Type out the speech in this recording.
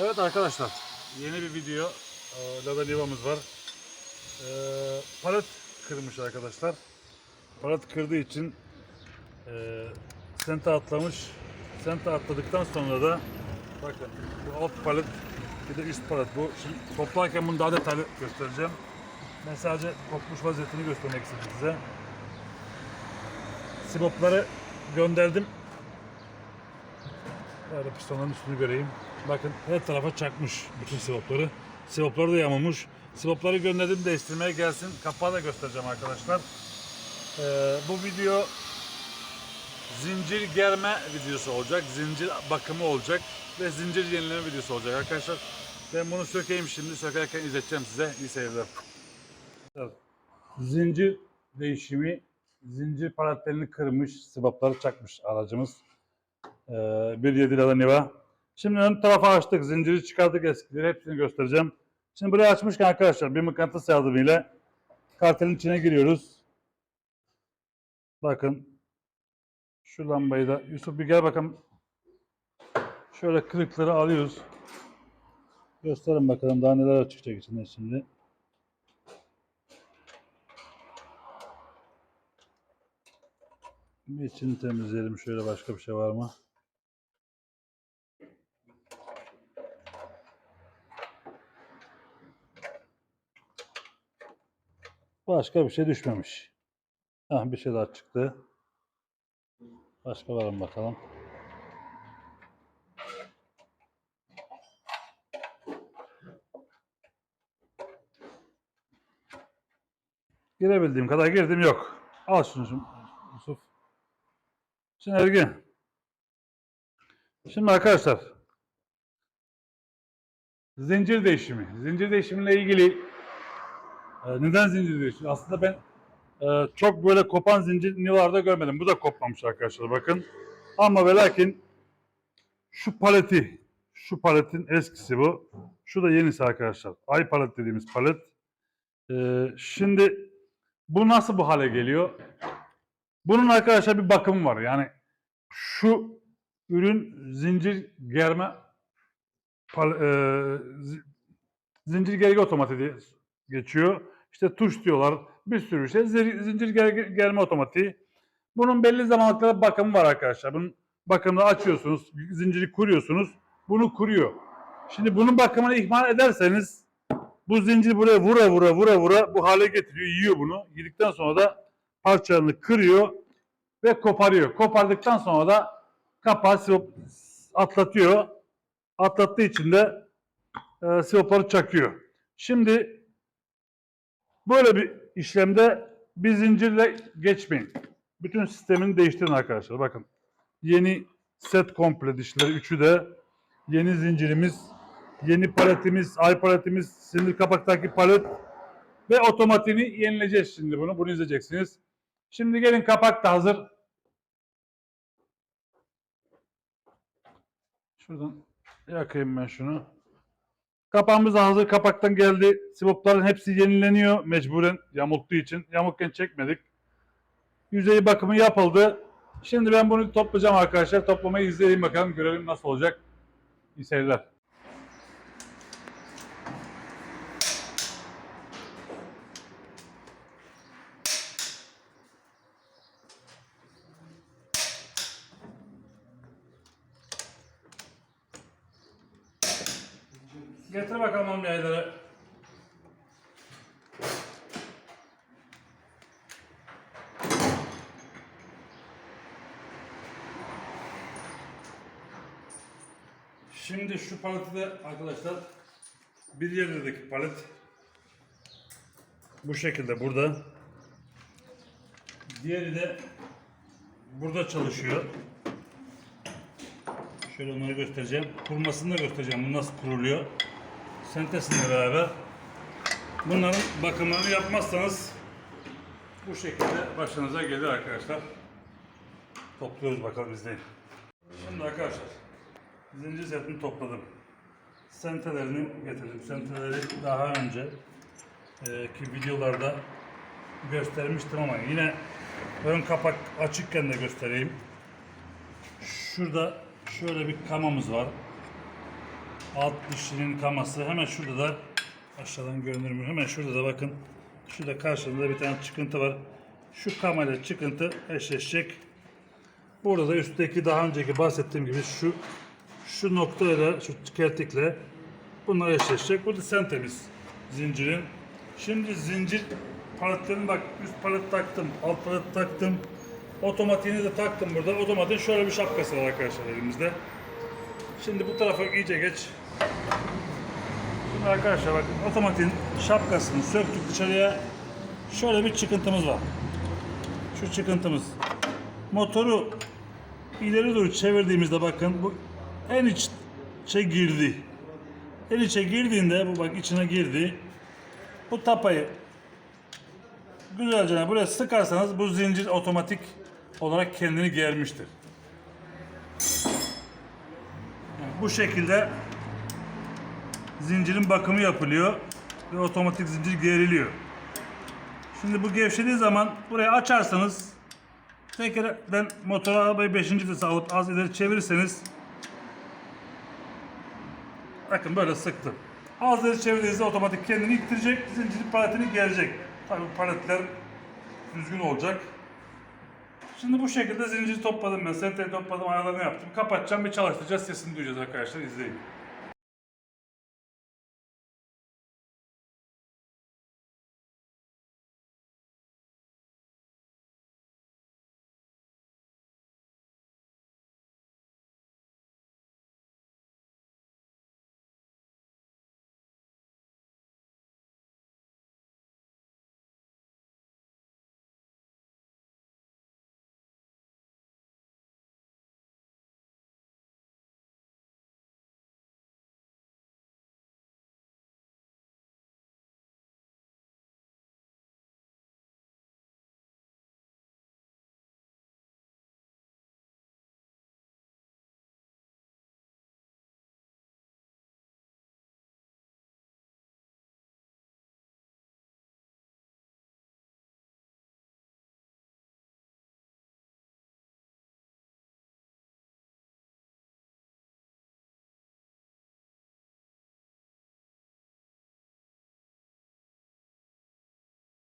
Evet arkadaşlar, yeni bir video. Ee, Lada Liva'mız var. Ee, palet kırmış arkadaşlar. Palet kırdığı için e, sente atlamış. Sente atladıktan sonra da bakın bu alt palet bir de üst palet bu. Şimdi toplarken bunu daha detaylı göstereceğim. Ben sadece kopmuş vaziyetini göstermek istedim size. Sibopları gönderdim. Böyle pistonların üstünü göreyim. Bakın her tarafa çakmış bütün sivopları. Sivopları da yamamış. Sivopları gönderdim değiştirmeye gelsin. Kapağı da göstereceğim arkadaşlar. Ee, bu video zincir germe videosu olacak. Zincir bakımı olacak. Ve zincir yenileme videosu olacak arkadaşlar. Ben bunu sökeyim şimdi. Sökerken izleteceğim size. İyi seyirler. Zincir değişimi. Zincir paletlerini kırmış. Sivopları çakmış aracımız. Ee, 1.7 lira Niva. Şimdi ön tarafı açtık. Zinciri çıkardık eskileri. Hepsini göstereceğim. Şimdi burayı açmışken arkadaşlar bir mıknatıs yardımıyla kartelin içine giriyoruz. Bakın. Şu lambayı da Yusuf bir gel bakalım. Şöyle kırıkları alıyoruz. Gösterin bakalım daha neler çıkacak içinden şimdi. Bir içini temizleyelim. Şöyle başka bir şey var mı? Başka bir şey düşmemiş. Ah bir şey daha çıktı. Başka var mı bakalım. Girebildiğim kadar girdim yok. Al şunu Yusuf. Şimdi Ergin. Şimdi arkadaşlar. Zincir değişimi. Zincir değişimiyle ilgili ee, neden zincir değişimi? Aslında ben e, çok böyle kopan zincir yıllarda görmedim. Bu da kopmamış arkadaşlar bakın. Ama ve lakin şu paleti, şu paletin eskisi bu. Şu da yenisi arkadaşlar. Ay palet dediğimiz palet. Ee, şimdi bu nasıl bu hale geliyor? Bunun arkadaşlar bir bakımı var. Yani şu ürün zincir germe pal- e, zi- zincir gergi otomatiği geçiyor. İşte tuş diyorlar. Bir sürü şey. Zincir germe otomatiği. Bunun belli zamanlıkla bakımı var arkadaşlar. Bunun bakımını açıyorsunuz. Zinciri kuruyorsunuz. Bunu kuruyor. Şimdi bunun bakımını ihmal ederseniz bu zincir buraya vura vura vura vura bu hale getiriyor. Yiyor bunu. Yedikten sonra da parçalarını kırıyor ve koparıyor. Kopardıktan sonra da kapağı atlatıyor. Atlattığı için de e, sivopları çakıyor. Şimdi böyle bir işlemde bir zincirle geçmeyin. Bütün sistemini değiştirin arkadaşlar. Bakın yeni set komple dişleri üçü de yeni zincirimiz, yeni paletimiz, ay paletimiz, sinir kapaktaki palet ve otomatiğini yenileyeceğiz şimdi bunu. Bunu izleyeceksiniz. Şimdi gelin kapak da hazır. Şuradan yakayım ben şunu. Kapağımız hazır. Kapaktan geldi. Sivopların hepsi yenileniyor mecburen yamulttuğu için. Yamukken çekmedik. Yüzey bakımı yapıldı. Şimdi ben bunu toplayacağım arkadaşlar. Toplamayı izleyelim bakalım. Görelim nasıl olacak. İyi seyirler. Getir bakalım oğlum yayları. Şimdi şu paleti de arkadaşlar bir yerdeki palet bu şekilde burada. Diğeri de burada çalışıyor. Şöyle onları göstereceğim. Kurmasını da göstereceğim. Bu nasıl kuruluyor. Sentesinle beraber. Bunların bakımlarını yapmazsanız bu şekilde başınıza gelir arkadaşlar. Topluyoruz bakalım izleyin. Şimdi arkadaşlar zincir setini topladım. Sentelerini getirdim. Senteleri daha önce e, ki videolarda göstermiştim ama yine ön kapak açıkken de göstereyim. Şurada şöyle bir kamamız var. Alt dişinin kaması. Hemen şurada da aşağıdan görünür mü? Hemen şurada da bakın. Şurada karşılığında bir tane çıkıntı var. Şu kamayla çıkıntı eşleşecek. Burada da üstteki daha önceki bahsettiğim gibi şu şu noktayla şu kertikle bunlar eşleşecek. Bu da sentemiz zincirin. Şimdi zincir paletlerini bak üst palet taktım, alt palet taktım. Otomatiğini de taktım burada. Otomatiğin şöyle bir şapkası var arkadaşlar elimizde. Şimdi bu tarafa iyice geç. Şimdi arkadaşlar bakın otomatiğin şapkasını söktük dışarıya. Şöyle bir çıkıntımız var. Şu çıkıntımız. Motoru ileri doğru çevirdiğimizde bakın bu en içe girdi. En içe girdiğinde bu bak içine girdi. Bu tapayı güzelce buraya sıkarsanız bu zincir otomatik olarak kendini germiştir. Yani bu şekilde zincirin bakımı yapılıyor ve otomatik zincir geriliyor. Şimdi bu gevşediği zaman burayı açarsanız tekrardan motor arabayı 5. vitese alıp az ileri çevirirseniz bakın böyle sıktım. Az ileri çevirdiğinizde otomatik kendini ittirecek, zincirin paletini gelecek. Tabi paletler düzgün olacak. Şimdi bu şekilde zinciri topladım ben, senteyi topladım, ayarlarını yaptım. Kapatacağım ve çalıştıracağız, sesini duyacağız arkadaşlar, izleyin.